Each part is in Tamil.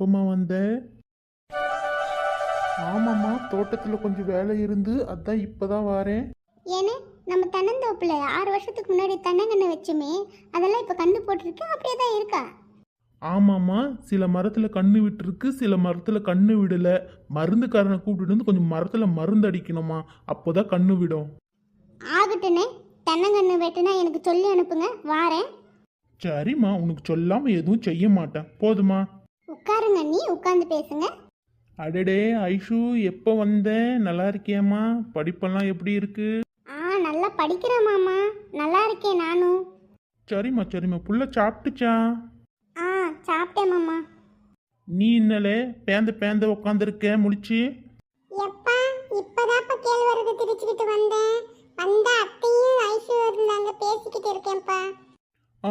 எப்பம்மா வந்த? ஆமாம்மா தோட்டத்தில் கொஞ்சம் வேலை இருந்து அதான் இப்போதான் வாரேன். ஏன்னு நம்ம தென்னந்தோப்புல ஆறு வருஷத்துக்கு முன்னாடி தென்னங்கன்று வச்சுமே அதெல்லாம் இப்போ கண்ணு போட்டிருக்கு அப்படியே தான் இருக்கா? ஆமாம்மா சில மரத்தில் கண்ணு விட்டுருக்கு சில மரத்தில் கண்ணு விடலை. மருந்துக்காரனை கூப்பிட்டு வந்து கொஞ்சம் மரத்தில் மருந்து அடிக்கணுமா அப்போதான் கண்ணு விடும். ஆகட்டுனே தென்னங்கன்று வெட்டுனா எனக்கு சொல்லி அனுப்புங்க வாரேன். சரிம்மா உனக்கு சொல்லாமல் எதுவும் செய்ய மாட்டேன். போதுமா உட்காருங்க நீ உட்காந்து பேசுங்க. அடடே ஐஷு எப்போ வந்த? நல்லா இருக்கியாம்மா? படிப்பெல்லாம் எப்படி இருக்கு? ஆ நல்லா படிக்கிறேன் மாமா. நல்லா இருக்கேன் நானும் சரிம்மா சரிம்மா. புள்ள சாப்பிட்டுச்சா? ஆ சாப்பிட்டேன் மாமா. நீ இன்னலே பேந்த பேந்த உக்காந்துருக்க முடிச்சு எப்பா இப்பதாப்பா கேழ்வரகு திரிச்சுக்கிட்டு வந்தேன். வந்த அத்தையும் ஐஷு இருந்தாங்க பேசிக்கிட்டு இருக்கேன்ப்பா. ஆ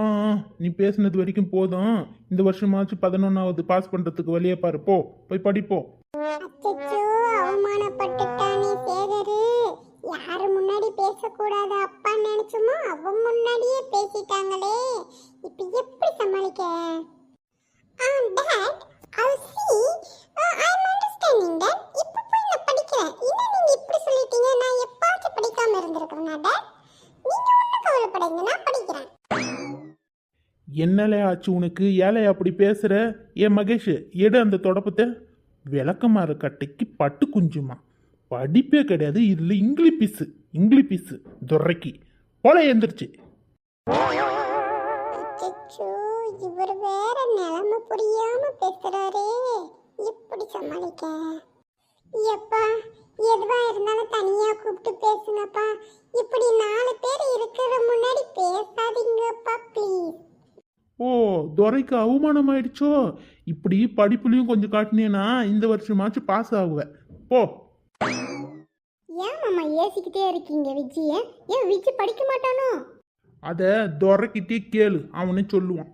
நீ பேசுனது வரைக்கும் போதும். இந்த வருஷமாச்சு பதினொன்றாவது பாஸ் பண்ணுறதுக்கு வழியே பாரு போ. போய் படிப்போ. அவமானப்பட்டுட்டானே சேகரு. யாரு முன்னாடி பேசக்கூடாது அப்பா நினைச்சுமோ அவன் முன்னாடியே பேசிட்டாங்களே. இப்ப எப்படி சமாளிக்க? Dot I see. Uh, I understanding என்னலே ஆச்சு உனக்கு? ஏழை அப்படி பேசுகிற ஏ மகேஷ் எடு அந்த தொடப்பத்தை. விளக்கமாறு கட்டைக்கு பட்டு குஞ்சுமா? படிப்பே கிடையாது இதில் இங்கிலீஷ் பீஸு இங்கிலீஷ் பீஸு துரைக்கி. போல எந்திரிச்சு இவர் வேற நிலைமை புரியாம பேசுறாரே. எப்படி சமாளிக்க? எப்பா எதுவா இருந்தாலும் தனியா கூப்பிட்டு பேசுங்கப்பா. இப்படி நாலு பேர் இருக்கிற முன்னாடி பேசாதீங்கப்பா ப்ளீஸ் ஓ துரைக்கு அவமானம் ஆயிடுச்சோ இப்படி படிப்புலையும் கொஞ்சம் காட்டினேன்னா இந்த வருஷமாச்சும் பாஸ் ஆகுவேன் போ. ஏன் மாமா ஏசிக்கிட்டே இருக்கீங்க விஜய? ஏன் விஜய் படிக்க மாட்டானோ? அதை துரைக்கிட்டே கேளு அவனே சொல்லுவான்.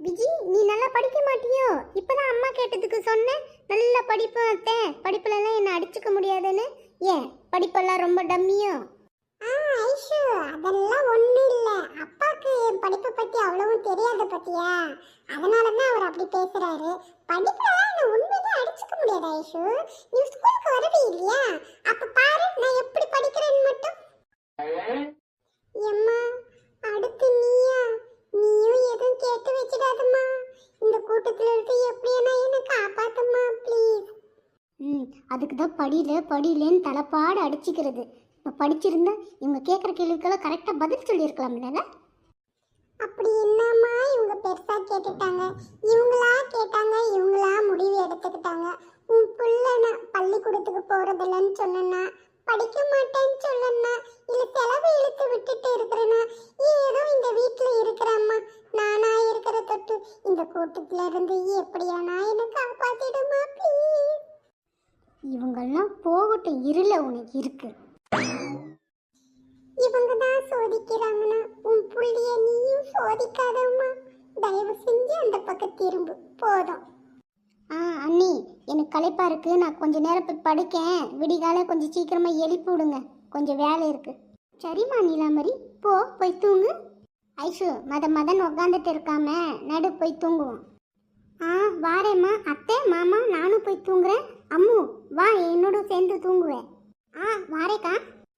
விஜி நீ நல்லா படிக்க மாட்டியோ? இப்பதான் அம்மா கேட்டதுக்கு சொன்னேன் நல்லா படிப்பேன் அத்தை. படிப்புலலாம் என்ன அடிச்சுக்க முடியாதுன்னு? ஏன்? படிப்பெல்லாம் ரொம்ப டம்மியோ? ஐஷு அதெல்லாம் ஒன்றும் இல்ல. அப்பாக்கு என் படிப்பை பத்தி அவ்வளவும் தெரியாத பத்தியா? அதனால தான் அவர் அப்படி பேசுறாரு. படிப்புலலாம் என்ன உண்மைதான் அடிச்சுக்க முடியாது ஐஷு. நீ ஸ்கூலுக்கு வரவே இல்லையா? அப்ப பாரு நான் எப்படி படிக்கிறேன்னு மட்டும். எம்மா அடுத்து நீயா? நீயும் எதுவும் கேட்டு வச்சிடாதம்மா. இந்த கூட்டத்துல இருந்து எப்படியா என்ன காப்பாத்தம்மா ப்ளீஸ் ம் அதுக்கு தான் படியில படியிலேன்னு தலைப்பாடு அடிச்சுக்கிறது. இப்போ படிச்சிருந்தா இவங்க கேட்குற கேள்விக்கெல்லாம் கரெக்டாக பதில் சொல்லியிருக்கலாம்ல அப்படி என்னம்மா இவங்க பெருசா கேட்டுட்டாங்க? இவங்களா கேட்டாங்க இவங்களா முடிவு எடுத்துக்கிட்டாங்க. உன் புள்ள நான் பள்ளிக்கூடத்துக்கு போறதில்லன்னு சொன்னேன்னா படிக்க மாட்டேன்னு சொல்லனா இல்ல செலவு இழுத்து விட்டுட்டு இருக்கிறேன்னா ஏதோ இந்த வீட்டுல இருக்கிறம்மா நானா இருக்கிற தொட்டு இந்த கூட்டத்துல இருந்து எப்படியானா என்ன காப்பாத்திடுமா ப்ளீஸ் இவங்கெல்லாம் போகட்டும் இருள உனக்கு இருக்கு. இவங்க தான் சோதிக்கிறாங்கன்னா உன் புள்ளிய நீயும் சோதிக்காதம்மா. தயவு செஞ்சு அந்த பக்கம் திரும்பு. போதும். ஆ அண்ணி எனக்கு களைப்பா இருக்கு. நான் கொஞ்ச நேரம் போய் படுக்கேன். விடிகால கொஞ்சம் சீக்கிரமா எழுப்பி விடுங்க. கொஞ்சம் வேலை இருக்கு. சரிம்மா நீலாமரி போ போய் தூங்கு. ஐஷு மத மதன் உக்காந்துட்டு இருக்காம நடு போய் தூங்குவோம். ஆ வாரேம்மா. அத்தை மாமா நானும் போய் தூங்குறேன். அம்மு வா என்னோட சேர்ந்து தூங்குவேன். ஆ வாரேக்கா.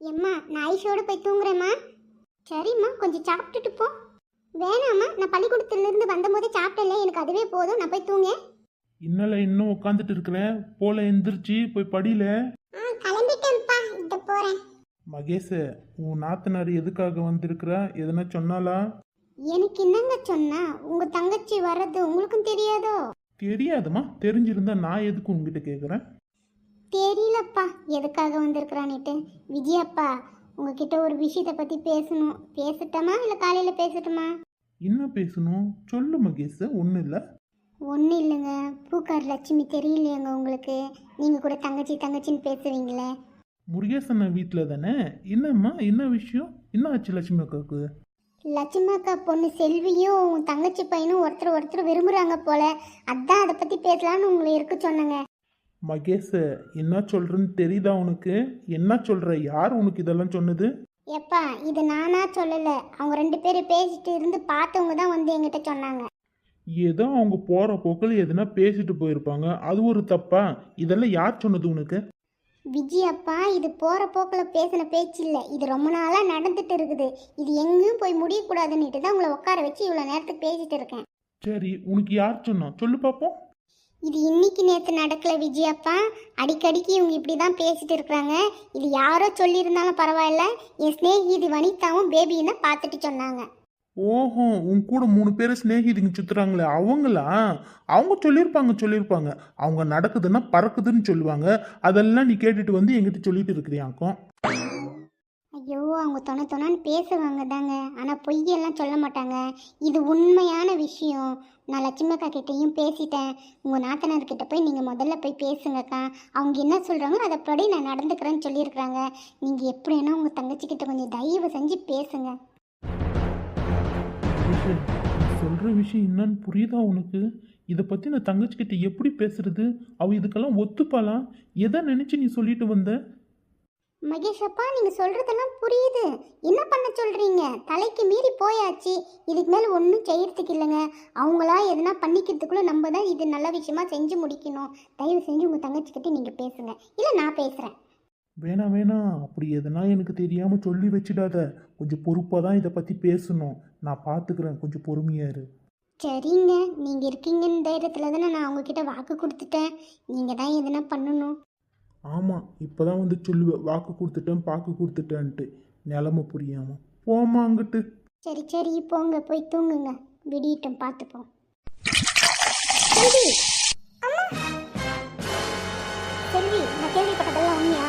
எம்மா நான் ஐஷோட போய் தூங்குறேம்மா. சரிம்மா கொஞ்சம் சாப்பிட்டுட்டு போ. வேணாம்மா நான் பள்ளிக்கூடத்துலேருந்து வந்தபோதே சாப்பிட்டல எனக்கு அதுவே போதும் நான் போய் தூங்கேன் இன்னல இன்னும் உட்காந்துட்டு இருக்கிற? போல எந்திரிச்சு போய் படியில. கிளம்பிட்டேன்ப்பா இந்த போகிறேன் மகேஷ் உன் நாத்தனார் எதுக்காக வந்திருக்கிறா? எதனா சொன்னாலா எனக்கு என்னங்க சொன்னா? உங்க தங்கச்சி வர்றது உங்களுக்கும் தெரியாதோ? தெரியாதுமா தெரிஞ்சிருந்தா நான் எதுக்கு உங்ககிட்ட கேட்குறேன் தெரியலப்பா. எதுக்காக வந்திருக்கிறான்னுட்டு. விஜயப்பா உங்ககிட்ட ஒரு விஷயத்தை பத்தி பேசணும். பேசட்டுமா இல்லை காலையில் பேசட்டுமா? என்ன பேசணும்? சொல்லு மகேஷ் ஒன்றும் இல்லை. ஒன்றும் இல்லைங்க. பூக்கார் லட்சுமி தெரியலையாங்க உங்களுக்கு. நீங்கள் கூட தங்கச்சி தங்கச்சின்னு பேசுவீங்களே முருகேசன் வீட்டில் தானே? என்னம்மா என்ன விஷயம்? என்ன ஆச்சு லட்சுமி அக்காவுக்கு? லட்சுமி அக்கா பொண்ணு செல்வியும் உன் தங்கச்சி பையனும் ஒருத்தர் ஒருத்தர் விரும்புகிறாங்க போல. அதான் அதை பற்றி பேசலான்னு உங்களை இருக்க சொன்னேங்க. மகேஷ் என்ன சொல்றேன்னு தெரியுதா உனக்கு? என்ன சொல்ற? யார் உனக்கு இதெல்லாம் சொன்னது? எப்பா இது நானா சொல்லலை. அவங்க ரெண்டு பேரும் பேசிட்டு இருந்து பார்த்தவங்க தான் வந்து என்கிட்ட சொன்னாங்க. ஏதோ அவங்க போகிற போக்கில் எதுனா பேசிட்டு போயிருப்பாங்க. அது ஒரு தப்பா? இதெல்லாம் யார் சொன்னது உனக்கு? விஜி அப்பா இது போகிற போக்கில் பேசின பேச்சு இல்லை. இது ரொம்ப நாளாக நடந்துட்டு இருக்குது. இது எங்கேயும் போய் முடியக்கூடாதுன்னுட்டு தான் உங்களை உட்கார வச்சு இவ்வளோ நேரத்துக்கு பேசிட்டு இருக்கேன். சரி உனக்கு யார் சொன்னா? சொல்லு பார்ப்போம் இது இன்னைக்கு நேற்று நடக்கல விஜய் அப்பா அடிக்கடிக்கு இவங்க இப்படி தான் பேசிட்டு இருக்கிறாங்க. இது யாரோ சொல்லியிருந்தாலும் பரவாயில்ல. என் ஸ்நேகிதி வனிதாவும் பேபியும் பார்த்துட்டு சொன்னாங்க. ஓஹோ உன் கூட மூணு பேர் சிநேகிதிங்க சுத்துறாங்களே அவங்களா? அவங்க சொல்லியிருப்பாங்க சொல்லியிருப்பாங்க. அவங்க நடக்குதுன்னா பறக்குதுன்னு சொல்லுவாங்க. அதெல்லாம் நீ கேட்டுட்டு வந்து எங்கிட்ட சொல்லிட்டு இருக்கிறியாக்கும். ஐயோ அவங்க தொண தொணான்னு பேசுவாங்க தாங்க. ஆனால் பொய்யெல்லாம் சொல்ல மாட்டாங்க. இது உண்மையான விஷயம். நான் லட்சுமக்கா கிட்டேயும் பேசிட்டேன். உங்கள் நாத்தனார்கிட்ட போய் நீங்கள் முதல்ல போய் பேசுங்கக்கா. அவங்க என்ன சொல்கிறாங்களோ அதைப்படி நான் நடந்துக்கிறேன்னு சொல்லியிருக்கிறாங்க. நீங்கள் எப்படி வேணால் உங்கள் தங்கச்சிக்கிட்ட கொஞ்சம் தயவு செஞ்சு பேசுங்க. சொல்கிற விஷயம் என்னன்னு புரியுதா உனக்கு? இதை பற்றி நான் தங்கச்சிக்கிட்ட எப்படி பேசுறது? அவள் இதுக்கெல்லாம் ஒத்துப்பாளா? எதை நினச்சி நீ சொல்லிட்டு வந்த? மகேஷ் அப்பா நீங்கள் சொல்கிறதெல்லாம் புரியுது. என்ன பண்ண சொல்கிறீங்க தலைக்கு மீறி போயாச்சு. இதுக்கு மேலே ஒன்றும் செய்யறதுக்கு இல்லைங்க. அவங்களா எதனா பண்ணிக்கிறதுக்குள்ளே நம்ம தான் இது நல்ல விஷயமா செஞ்சு முடிக்கணும். தயவு செஞ்சு உங்கள் தங்கச்சிக்கிட்ட நீங்கள் பேசுங்க. இல்லை நான் பேசுகிறேன் வேணாம் வேணாம் அப்படி எதனா எனக்கு தெரியாம சொல்லி வச்சிடாத. கொஞ்சம் பொறுப்பாக தான் இதை பத்தி பேசணும். நான் பார்த்துக்கிறேன் கொஞ்சம் பொறுமையா இரு. சரிங்க. நீங்கள் இருக்கீங்கன்னு தைரியத்தில் தானே நான் உங்ககிட்ட வாக்கு கொடுத்துட்டேன். நீங்கள் தான் எதனா பண்ணணும். ஆமாம் இப்போ தான் வந்து சொல்லுவேன் வாக்கு கொடுத்துட்டேன் பாக்கு கொடுத்துட்டேன்ட்டு. நிலமை புரியாம. போமா அங்கிட்டு. சரி சரி போங்க போய் தூங்குங்க. விடியட்டும் பார்த்துப்போம் செல்வி அம்மா. நான் கேள்விப்பட்டதெல்லாம் உண்மையா?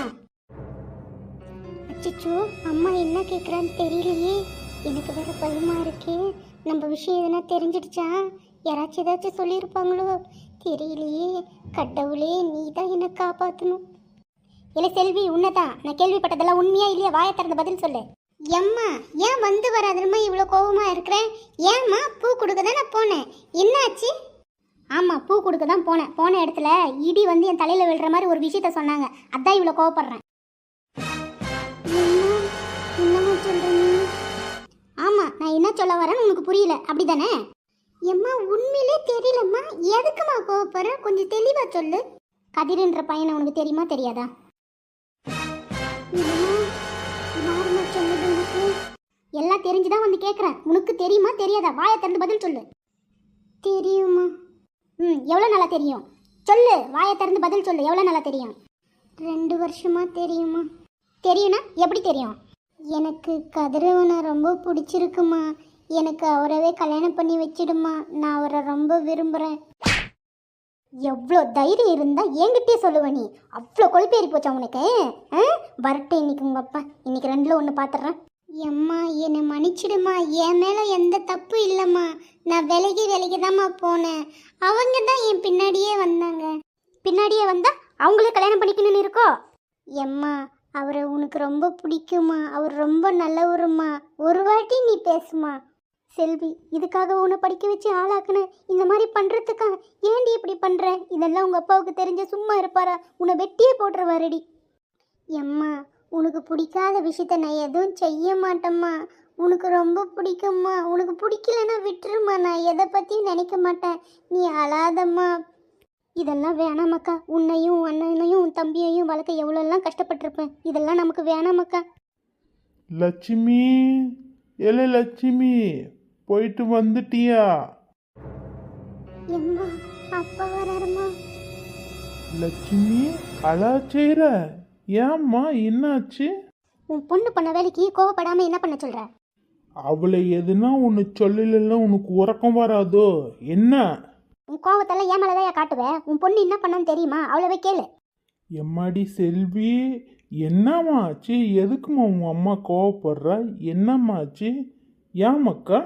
அம்மா என்ன கேட்குறான்னு தெரியலையே. எனக்கு வேற பயமா இருக்கு. நம்ம விஷயம் எதுனா தெரிஞ்சிடுச்சா? யாராச்சும் ஏதாச்சும் சொல்லியிருப்பாங்களோ? தெரியலையே. கடவுளே நீ தான் என்னை காப்பாற்றணும் இல்லை செல்வி உன்னதான் நான் கேள்விப்பட்டதெல்லாம் உண்மையா இல்லையா? வாயை திறந்த பதில் சொல்லு. எம்மா ஏன் வந்து வராதனமா இவ்வளோ கோவமா இருக்கிறேன்? ஏம்மா பூ கொடுக்க தான் நான் போனேன்? என்னாச்சு? ஆமாம் பூ கொடுக்க தான் போனேன். போன இடத்துல இடி வந்து என் தலையில் விழுற மாதிரி ஒரு விஷயத்த சொன்னாங்க. அதான் இவ்வளோ கோவப்படுறேன். ஆமாம் நான் என்ன சொல்ல வரேன்னு உனக்கு புரியல. அப்படிதானே? எம்மா உண்மையிலே தெரியலம்மா. எதுக்குமா கோவப்படுறேன் கொஞ்சம் தெளிவாக சொல்லு. கதிர்ன்ற பையனை உனக்கு தெரியுமா தெரியாதா? எல்லாம் தெரிஞ்சுதான் வந்து கேட்குறேன் உனக்கு தெரியுமா தெரியாதா? வாயை திறந்து பதில் சொல்லு. தெரியுமா? ம் எவ்வளோ நல்லா தெரியும்? சொல்லு வாயை திறந்து பதில் சொல்லு. எவ்வளோ நல்லா தெரியும்? ரெண்டு வருஷமா தெரியுமா? தெரியும்னா எப்படி தெரியும்? எனக்கு கதிரவனை ரொம்ப பிடிச்சிருக்குமா? எனக்கு அவரவே கல்யாணம் பண்ணி வச்சிடுமா? நான் அவரை ரொம்ப விரும்புகிறேன் எவ்வளோ தைரியம் இருந்தால் என்கிட்டயே சொல்லுவ நீ. அவ்வளோ கொழுப்பேறி போச்சா உனக்கு? ஆ? வரட்டும் இன்னைக்கு உங்கள் அப்பா. இன்னைக்கு ரெண்டில் ஒன்று பார்த்துட்றேன் எம்மா என்னை மன்னிச்சிடுமா? என் மேலே எந்த தப்பு இல்லைம்மா. நான் விலகி விலகி தாம்மா போனேன். அவங்க தான் என் பின்னாடியே வந்தாங்க. பின்னாடியே வந்தால் அவங்களே கல்யாணம் பண்ணிக்கணும்னு இருக்கோ? எம்மா அவரை உனக்கு ரொம்ப பிடிக்குமா? அவர் ரொம்ப நல்லவருமா? ஒரு வாட்டி நீ பேசுமா? செல்வி இதுக்காக உன்னை படிக்க வச்சு ஆளாக்குன இந்த மாதிரி பண்ணுறதுக்கா ஏன்டி இப்படி பண்ணுற இதெல்லாம் உங்கள் அப்பாவுக்கு தெரிஞ்ச சும்மா இருப்பாரா? உன்னை வெட்டியே போட்டுருவாரடி. எம்மா உனக்கு பிடிக்காத விஷயத்த நான் எதுவும் செய்ய மாட்டேம்மா. உனக்கு ரொம்ப பிடிக்கும்மா. உனக்கு பிடிக்கலன்னா விட்டுருமா நான் எதை பற்றியும் நினைக்க மாட்டேன். நீ அழாதம்மா. இதெல்லாம் வேணாமக்கா உன்னையும் உன் அண்ணனையும் உன் தம்பியையும் வளர்க்க எவ்வளோலாம் கஷ்டப்பட்டிருப்பேன். இதெல்லாம் நமக்கு வேணாமக்கா லட்சுமி. எலே லட்சுமி போயிட்டு வந்துட்டியா? எம்மா அப்பா வராருமா லட்சுமி அழா செய்கிற ஏம்மா என்னாச்சு? உன் பொண்ணு பண்ண வேலைக்கு கோவப்படாமல் என்ன பண்ண சொல்கிற அவளை எதுனா ஒன்று சொல்லலைன்னா உனக்கு உறக்கம் வராதோ? என்ன? உன் கோவத்தெல்லாம் ஏன் மேலே தான் காட்டுவேன் உன் பொண்ணு என்ன பண்ணான்னு தெரியுமா? அவ்வளோவே கேளு. எம்மாடி செல்வி என்னம்மா ஆச்சு? எதுக்கும்மா உன் அம்மா கோவப்படுறா? என்னம்மா ஆச்சு? ஏன் மக்கா